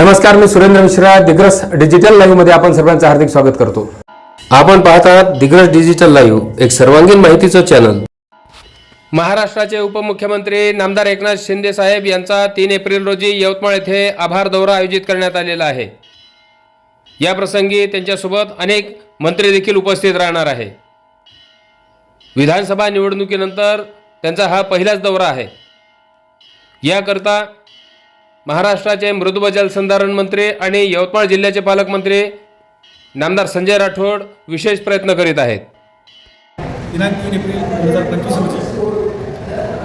नमस्कार मी सुरेंद्र मिश्रा दिग्रस डिजिटल लाईव्हमध्ये आपण सर्वांचं हार्दिक स्वागत करतो. आपण पाहत आहात दिग्रस डिजिटल लाईव्ह एक सर्वांगीण माहितीचं चॅनल महाराष्ट्राचे उपमुख्यमंत्री नामदार एकनाथ शिंदे साहेब यांचा तीन एप्रिल रोजी यवतमाळ येथे आभार दौरा आयोजित करण्यात आलेला आहे. या प्रसंगी त्यांच्यासोबत अनेक मंत्री देखील उपस्थित राहणार आहे. विधानसभा निवडणुकीनंतर त्यांचा हा पहिलाच दौरा आहे. याकरता महाराष्ट्राचे मृदू जलसंधारण मंत्री आणि यवतमाळ जिल्ह्याचे पालकमंत्री नामदार संजय राठोड विशेष प्रयत्न करीत आहेत. दिनांक तीन एप्रिल दोन हजार पंचवीस रोजी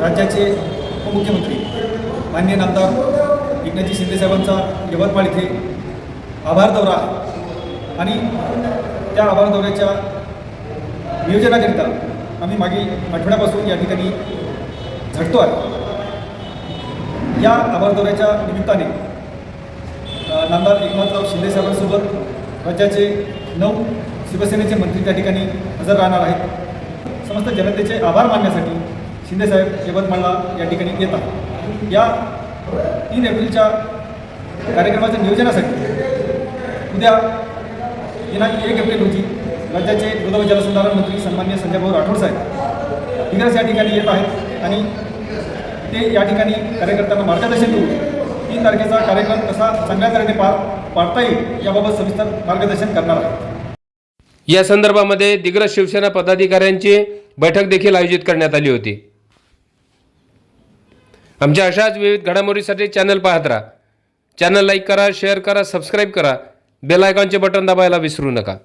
राज्याचे उपमुख्यमंत्री माननीय नामदार एकनाथजी शिंदेसाहेबांचा यवतमाळ इथे आभार दौरा आहे. आणि त्या आभार दौऱ्याच्या नियोजनाकरिता आम्ही मागील आठवड्यापासून या ठिकाणी झटतो आहे. या आभार दौऱ्याच्या निमित्ताने नामदार एकनाथराव शिंदेसाहेबांसोबत राज्याचे नऊ शिवसेनेचे मंत्री त्या ठिकाणी हजर राहणार आहेत. समस्त जनतेचे आभार मानण्यासाठी शिंदेसाहेब यवतमाळला या ठिकाणी येत आहेत या तीन एप्रिलच्या कार्यक्रमाच्या नियोजनासाठी उद्या दिनांक एक एप्रिल रोजी राज्याचे मृद जलसंधारण मंत्री सन्मान्य संजयभाऊ राठोड साहेब दिग्रस या ठिकाणी येत आहेत आणि ते या ठिकाणी कार्यकर्त्यांना मार्गदर्शन करून तीन तारखेचा कार्यक्रम कसा चांगल्या तऱ्हेने पार पाडता येईल याबाबत सविस्तर मार्गदर्शन करणार आहे. या संदर्भामध्ये दिग्रस शिवसेना पदाधिकाऱ्यांची बैठक देखील आयोजित करण्यात आली होती. आमच्या अशाच विविध घडामोडीसाठी चॅनल पाहत राहा. चॅनल लाईक करा शेअर करा सबस्क्राईब करा. बेल आयकॉनचे बटन दाबायला विसरू नका.